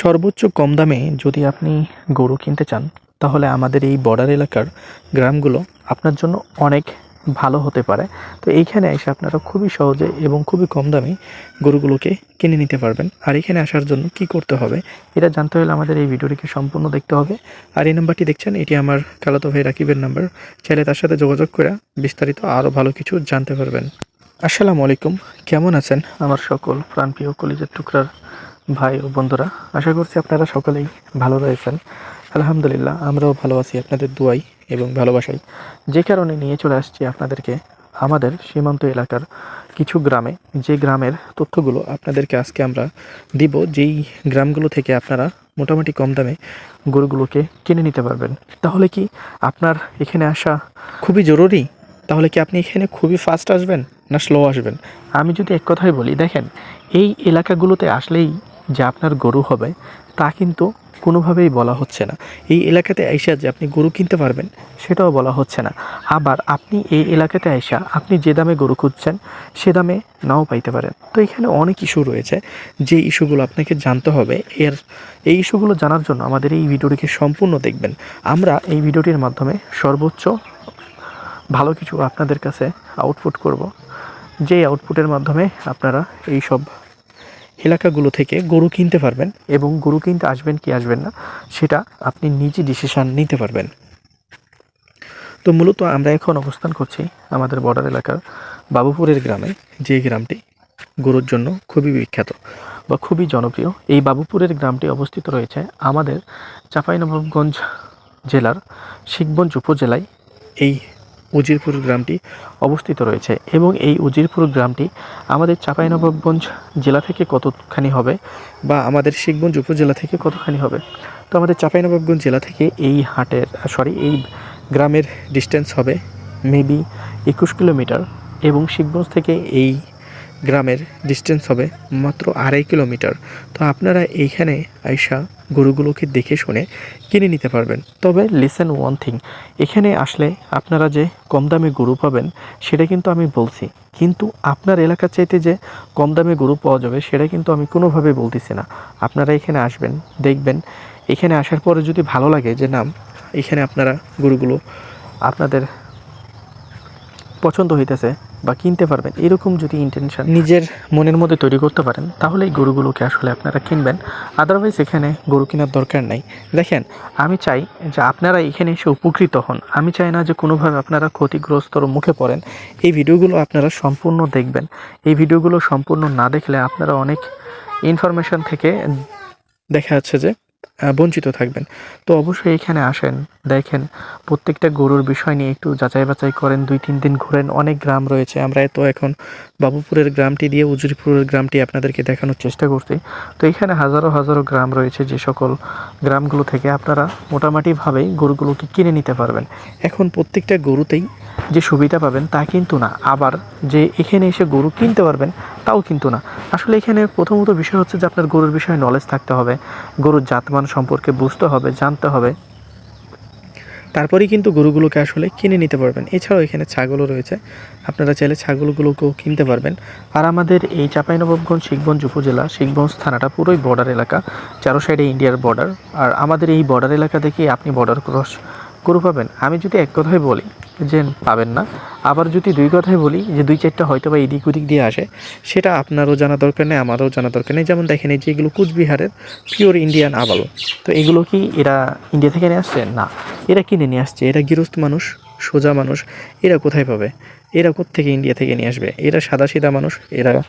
সর্বোচ্চ কম দামে যদি আপনি গরু কিনতে চান, তাহলে আমাদের এই বর্ডার এলাকার গ্রামগুলো আপনার জন্য অনেক ভালো হতে পারে। তো এইখানে এসে আপনারা খুবই সহজে এবং খুবই কম দামে গরুগুলোকে কিনে নিতে পারবেন। আর এখানে আসার জন্য কি করতে হবে, এটা জানতে হলে আমাদের এই ভিডিওটিকে সম্পূর্ণ দেখতে হবে। আর এই নাম্বারটি দেখছেন, এটি আমার কালাতো ভাই রাকিবের নাম্বার। চাইলে তার সাথে যোগাযোগ করে বিস্তারিত আরও ভালো কিছু জানতে পারবেন। আসসালামু আলাইকুম, কেমন আছেন? আমার সকল প্রাণপ্রিয় কলিজের টুকরার ভাই ও বন্ধুরা, আশা করছি আপনারা সকলেই ভালো রয়েছেন। আলহামদুলিল্লাহ, আমরাও ভালো আছি আপনাদের দুয়াই এবং ভালোবাসাই। যে কারণে নিয়ে চলে আসছি আপনাদেরকে আমাদের সীমান্ত এলাকার কিছু গ্রামে। যে গ্রামের তথ্যগুলো আপনাদেরকে আজকে আমরা দিব, যেই গ্রামগুলো থেকে আপনারা মোটামুটি কম দামে গরুগুলোকে কিনে নিতে পারবেন। তাহলে কি আপনার এখানে আসা খুবই জরুরি? তাহলে কি আপনি এখানে খুবই ফাস্ট আসবেন না স্লো আসবেন? আমি যদি এক কথাই বলি, দেখেন, এই এলাকাগুলোতে আসলেই যে আপনার গরু হবে, তা কিন্তু কোনোভাবেই বলা হচ্ছে না। এই এলাকাতে আইসা যে আপনি গরু কিনতে পারবেন, সেটাও বলা হচ্ছে না। আবার আপনি এই এলাকাতে আইসা আপনি যে দামে গরু খুঁজছেন, সে দামে নাও পাইতে পারেন। তো এখানে অনেক ইস্যু রয়েছে। যে ইস্যুগুলো আপনাকে জানতে হবে, এর, এই ইস্যুগুলো জানার জন্য আমাদের এই ভিডিওটিকে সম্পূর্ণ দেখবেন। আমরা এই ভিডিওটির মাধ্যমে সর্বোচ্চ ভালো কিছু আপনাদের কাছে আউটপুট করব। যে আউটপুটের মাধ্যমে আপনারা এই সব এলাকাগুলো থেকে গরু কিনতে পারবেন এবং গরু কিনতে আসবেন কি আসবেন না, সেটা আপনি নিজে ডিসিশান নিতে পারবেন। তো মূলত আমরা এখন অবস্থান করছি আমাদের বর্ডার এলাকার বাবুপুরের গ্রামে, যে গ্রামটি গরুর জন্য খুবই বিখ্যাত বা খুবই জনপ্রিয়। এই বাবুপুরের গ্রামটি অবস্থিত রয়েছে আমাদের চাঁপাইনবাবগঞ্জ জেলার শিখগঞ্জ উপজেলায়। এই উজিরপুর গ্রামটি অবস্থিত রয়েছে এবং এই উজিরপুর গ্রামটি আমাদের চাঁপাইনবাবগঞ্জ জেলা থেকে কতখানি হবে বা আমাদের শিখগঞ্জ উপজেলা থেকে কতখানি হবে? তো আমাদের চাঁপাইনবাবগঞ্জ জেলা থেকে এই হাটের সরি এই গ্রামের ডিস্টেন্স হবে মেবি একুশ কিলোমিটার এবং শিখগঞ্জ থেকে এই গ্রামের ডিস্টেন্স হবে মাত্র আড়াই কিলোমিটার তো আপনারা এইখানে আইসা গরুগুলোকে দেখে শুনে কিনে নিতে পারবেন। তবে লিসেন ওয়ান থিং এখানে আসলে আপনারা যে কম দামে গরু পাবেন, সেটা কিন্তু আমি বলছি। কিন্তু আপনার এলাকার চাইতে যে কম দামে গরু পাওয়া যাবে, সেটা কিন্তু আমি কোনোভাবে বলতেছি না। আপনারা এখানে আসবেন, দেখবেন। এখানে আসার পরে যদি ভালো লাগে যে, নাম, এখানে আপনারা গরুগুলো আপনাদের পছন্দ হইতেছে বা কিনতে পারবেন, এরকম যদি ইন্টেনশন নিজের মনের মধ্যে তৈরি করতে পারেন, তাহলে এই গরুগুলোকে আসলে আপনারা কিনবেন। আদারওয়াইজ এখানে গরু কেনার দরকার নাই। দেখেন, আমি চাই যে আপনারা এখানে এসে উপকৃত হন। আমি চাই না যে কোনোভাবে আপনারা ক্ষতিগ্রস্তর মুখে পড়েন। এই ভিডিওগুলো আপনারা সম্পূর্ণ দেখবেন। এই ভিডিওগুলো সম্পূর্ণ না দেখলে আপনারা অনেক ইনফরমেশন থেকে দেখা যাচ্ছে যে বঞ্চিত থাকবেন। তো অবশ্যই এখানে আসেন, দেখেন, প্রত্যেকটা গরুর বিষয় নিয়ে একটু যাচাই বাছাই করেন, দুই, তিন দিন ঘোরেন, অনেক গ্রাম রয়েছে। আমরা তো এখন বাবুপুরের গ্রামটি দিয়ে উজুরিপুরের গ্রামটি আপনাদেরকে দেখানোর চেষ্টা করছি। তো এখানে হাজারো হাজারো গ্রাম রয়েছে যে সকল গ্রামগুলো থেকে আপনারা মোটামুটিভাবেই গরুগুলোকে কিনে নিতে পারবেন। এখন প্রত্যেকটা গরুতেই যে সুবিধা পাবেন তা কিন্তু না। আবার যে এখানে এসে গরু কিনতে পারবেন তাও কিন্তু না। আসলে এখানে প্রথমত বিষয় হচ্ছে যে আপনার গরুর বিষয়ে নলেজ থাকতে হবে। গরুর জাতমান সম্পর্কে বুঝতে হবে, জানতে হবে। তারপরেই কিন্তু গরুগুলোকে আসলে কিনে নিতে পারবেন। এছাড়াও এখানে ছাগলও রয়েছে। আপনারা চাইলে ছাগলগুলোকেও কিনতে পারবেন। আর আমাদের এই চাঁপাইনবাবগঞ্জ শিখগঞ্জ উপজেলা শিখগঞ্জ থানাটা পুরোই বর্ডার এলাকা, চারো সাইডে ইন্ডিয়ার বর্ডার আর আমাদের এই বর্ডার এলাকা থেকেই আপনি বর্ডার ক্রস গরু পাবেন। আমি যদি এক কথায় বলি যে পাবেন না। আবার যদি দুই কথায় বলি, যে দুই চারটা হয়তো বা এদিক ওদিক দিয়ে আসে, সেটা আপনারও জানা দরকার নেই, আমারও জানা দরকার নেই। যেমন দেখেন এই যে এগুলো কুচবিহারের পিওর ইন্ডিয়ান আবাল। তো এগুলো কি এরা ইন্ডিয়া থেকে নিয়ে আসছে? না। এরা কিনে নিয়ে আসছে? এরা গৃহস্থ মানুষ, সোজা মানুষ। এরা কোথায় পাবে? এরা থেকে ইন্ডিয়া থেকে নিয়ে আসবে? এরা সাদা সিধা মানুষ? এরা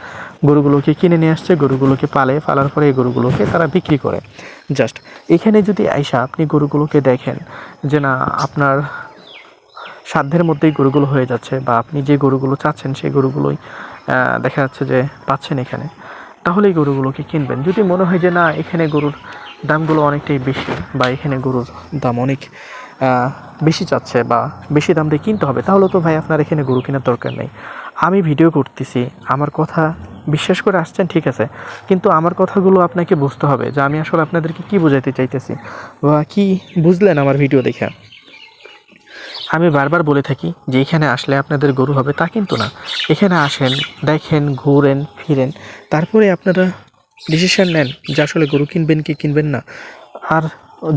গরুগুলোকে কিনে নিয়ে আসছে, গরুগুলোকে পালে, পালার পরে এই গরুগুলোকে তারা বিক্রি করে। জাস্ট, এখানে যদি আইসা আপনি গরুগুলোকে দেখেন, যে না, আপনার সাধ্যের মধ্যেই গরুগুলো হয়ে যাচ্ছে বা আপনি যে গরুগুলো চাচ্ছেন সেই গরুগুলোই দেখা যাচ্ছে যে পাচ্ছেন এখানে। তাহলে এই গরুগুলোকে কিনবেন। যদি মনে হয় যে না, এখানে গরুর দামগুলো অনেকটাই বেশি বা এখানে গরুর দাম অনেক বেশি চাচ্ছে বা বেশি দাম দিয়ে কিনতে হবে, তাহলে তো ভাই আপনার এখানে গরু কেনার দরকার নেই। আমি ভিডিও করতেছি, আমার কথা বিশ্বাস করে আসছেন, ঠিক আছে। কিন্তু আমার কথাগুলো আপনাকে বুঝতে হবে যে আমি আসলে আপনাদেরকে কি বোঝাইতে চাইতেছি বা কি বুঝলেন আমার ভিডিও দেখে? আমি বারবার বলে থাকি যে এখানে আসলে আপনাদের গরু হবে তা কিন্তু না। এখানে আসেন দেখেন ঘুরেন ফিরেন তারপরে আপনারা ডিসিশন নেন যে আসলে গরু কিনবেন কি কিনবেন না। আর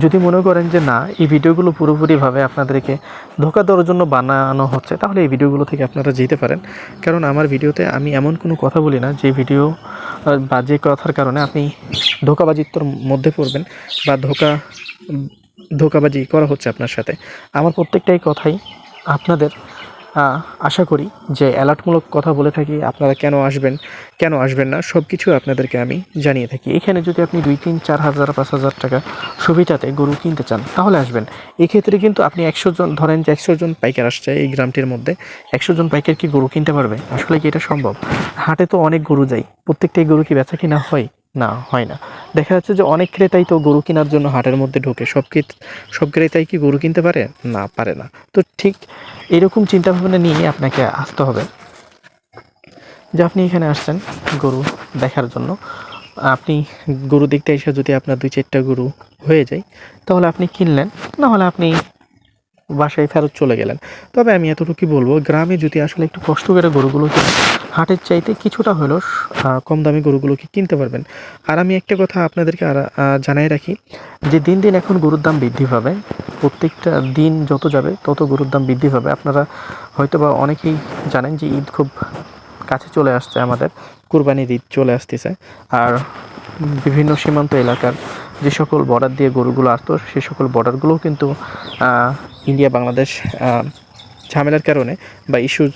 যদি মনে করেন যে না এই ভিডিওগুলো পুরোপুরিভাবে আপনাদেরকে ধোকা দেওয়ার জন্য বানানো হচ্ছে তাহলে এই ভিডিওগুলো থেকে আপনারা যেতে পারেন। কারণ আমার ভিডিওতে আমি এমন কোনো কথা বলি না যে ভিডিও আহ, বা যে কথার কারণে আপনি ধোকাবাজিত্বর মধ্যে পড়বেন বা ধোকা ধোকাবাজি করা হচ্ছে আপনার সাথে। আমার প্রত্যেকটাই কথাই আপনাদের আশা করি যে অ্যালার্টমূলক কথা বলে থাকি, আপনারা কেন আসবেন কেন আসবেন না সব কিছু আপনাদেরকে আমি জানিয়ে থাকি। এখানে যদি আপনি দুই তিন চার হাজার, পাঁচ হাজার টাকা সুবিধাতে গরু কিনতে চান, তাহলে আসবেন। এক্ষেত্রে কিন্তু আপনি একশো জন, ধরেন যে একশো জন পাইকার আসছে এই গ্রামটির মধ্যে, একশো জন পাইকার কি গরু কিনতে পারবে? আসলে কি এটা সম্ভব? হাটে তো অনেক গরু যায়, প্রত্যেকটাই গরু কি বেচা কিনা হয়? না, হয় না। দেখা যাচ্ছে যে অনেক ক্রেতাই তো গরু কেনার জন্য হাটের মধ্যে ঢোকে। সব সব ক্রেতাই কি গরু কিনতে পারে? না পারে না। তো ঠিক এরকম চিন্তাভাবনা নিয়ে আপনাকে আসতে হবে যে আপনি এখানে আসছেন গরু দেখার জন্য। আপনি গরু দেখতে এসে যদি আপনার দুই চারটা গরু হয়ে যায়, তাহলে আপনি কিনলেন, না হলে আপনি বাসায় ফেরত চলে গেলেন। তবে আমি এতটুকুই বলব, গ্রামে যদি আসলে একটু কষ্ট করে গরুগুলো কিনেন হাটের চাইতে কিছুটা হলেও কম দামি গরুগুলোকে কিনতে পারবেন। আর আমি একটা কথা আপনাদেরকে জানাই রাখি, যে দিন দিন এখন গরুর দাম বৃদ্ধি পাবে। প্রত্যেকটা দিন যত যাবে, তত গরুর দাম বৃদ্ধি পাবে। আপনারা হয়তো বা অনেকেই জানেন যে ঈদ খুব কাছে চলে আসছে, আমাদের কুরবানির ঈদ চলে আসতেছে। আর বিভিন্ন সীমান্ত এলাকার যে সকল বর্ডার দিয়ে গরুগুলো আসতো, সে সকল বর্ডারগুলোও কিন্তু ইন্ডিয়া বাংলাদেশ ঝামেলার কারণে বা ইস্যুর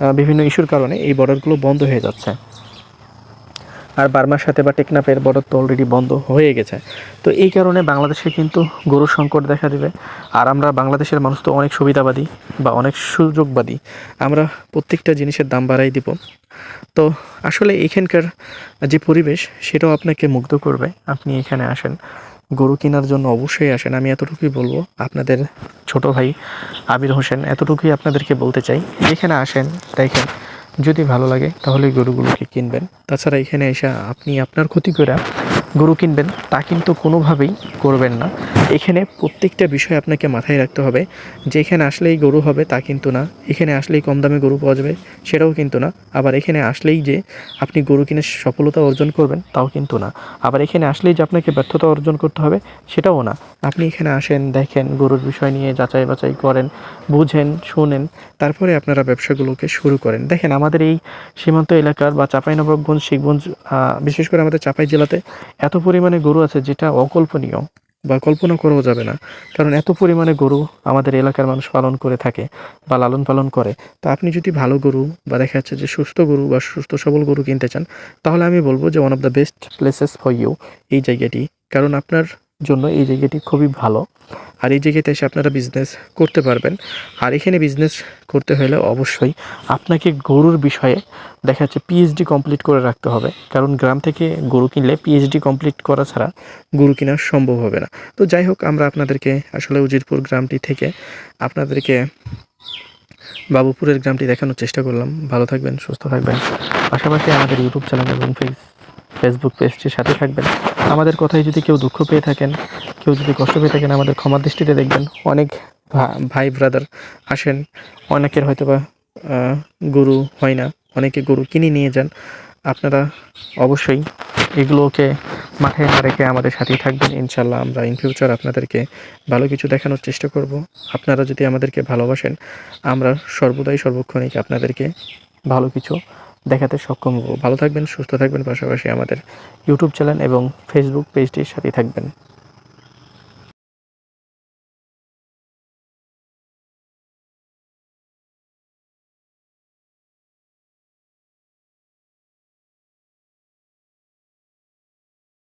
বিভিন্ন ইস্যুর কারণে এই বর্ডারগুলো বন্ধ হয়ে যাচ্ছে। আর বার্মার সাথে বা টেকনাফের বর্ডার তো অলরেডি বন্ধ হয়ে গেছে। তো এই কারণে বাংলাদেশে কিন্তু গরুর সংকট দেখা দেবে। আর আমরা বাংলাদেশের মানুষ তো অনেক সুবিধাবাদী বা অনেক সুযোগবাদী। আমরা প্রত্যেকটা জিনিসের দাম বাড়াই দিব। তো আসলে এখানকার যে পরিবেশ, সেটাও আপনাকে মুগ্ধ করবে। আপনি এখানে আসেন। গরু কেনার জন্য অবশ্যই আসেন, আমি এতটুকুই বলব। আপনাদের ছোট ভাই আবির হোসেন এতটুকুই আপনাদেরকে বলতে চাই। এখানে আসেন, দেখেন, যদি ভালো লাগে তাহলে গরুগুলোকে কিনবেন। তাছাড়া এখানে এসে আপনি আপনার ক্ষতি করে গরু কিনবেন, তা কিন্তু কোনোভাবেই করবেন না। এখানে প্রত্যেকটা বিষয় আপনাকে মাথায় রাখতে হবে। যে এখানে আসলেই গরু হবে, তা কিন্তু না। এখানে আসলেই কম দামে গরু পাওয়া যাবে, সেটাও কিন্তু না। আবার এখানে আসলেই যে আপনি গরু কিনে সফলতা অর্জন করবেন, তাও কিন্তু না। আবার এখানে আসলেই যে আপনাকে ব্যর্থতা অর্জন করতে হবে, সেটাও না। আপনি এখানে আসেন, দেখেন, গরুর বিষয় নিয়ে যাচাই বাছাই করেন, বুঝেন, শোনেন, তারপরে আপনারা ব্যবসাগুলোকে শুরু করেন। দেখেন, আমাদের এই সীমান্ত এলাকার বা চাঁপাইনবাবগঞ্জ, শিখগঞ্জ বিশেষ করে আমাদের চাপাই জেলাতে এত পরিমাণে গরু আছে যেটা অকল্পনীয় বা কল্পনা করাও যাবে না। কারণ এত পরিমাণে গরু আমাদের এলাকার মানুষ পালন করে থাকে বা লালন পালন করে। তা আপনি যদি ভালো গরু বা দেখা যাচ্ছে যে সুস্থ গরু বা সুস্থ সবল গরু কিনতে চান, তাহলে আমি বলব যে one of the best places for you এই জায়গাটি। কারণ আপনার জন্য এই জায়গাটি খুবই ভালো। আর এই জায়গাতে এসে আপনারা বিজনেস করতে পারবেন। আর এখানে বিজনেস করতে হলে অবশ্যই আপনাকে গরুর বিষয়ে দেখা যাচ্ছে পিএইচডি কমপ্লিট করে রাখতে হবে। কারণ গ্রাম থেকে গরু কিনলে পিএইচডি কমপ্লিট করা ছাড়া গরু কেনা সম্ভব হবে না। তো যাই হোক, আমরা আপনাদেরকে আসলে উজিরপুর গ্রামটি থেকে আপনাদেরকে বাবুপুরের গ্রামটি দেখানোর চেষ্টা করলাম। ভালো থাকবেন, সুস্থ থাকবেন। পাশাপাশি আমাদের ইউটিউব চ্যানেল এবং ফেস ফেসবুক পেজটির সাথে থাকবেন। আমাদের কথায় যদি কেউ দুঃখ পেয়ে থাকেন, কেউ যদি কষ্ট পেয়ে থাকেন, আমাদের ক্ষমার দৃষ্টিতে দেখবেন। অনেক ভাই ব্রাদার আসেন, অনেকের হয়তো বা গরু হয় না, অনেকে গরু কিনে নিয়ে যান। আপনারা অবশ্যই এগুলোকে মাথায় না রেখে আমাদের সাথেই থাকবেন। ইনশাল্লাহ আমরা ইন ফিউচার আপনাদেরকে ভালো কিছু দেখানোর চেষ্টা করব। আপনারা যদি আমাদেরকে ভালোবাসেন, আমরা সর্বদাই সর্বক্ষণিক আপনাদেরকে ভালো কিছু দেখাতে সক্ষম হব। ভালো থাকবেন, সুস্থ থাকবেন পাশাপাশি আমাদের ইউটিউব চ্যানেল এবং ফেসবুক পেজটির সাথে থাকবেন।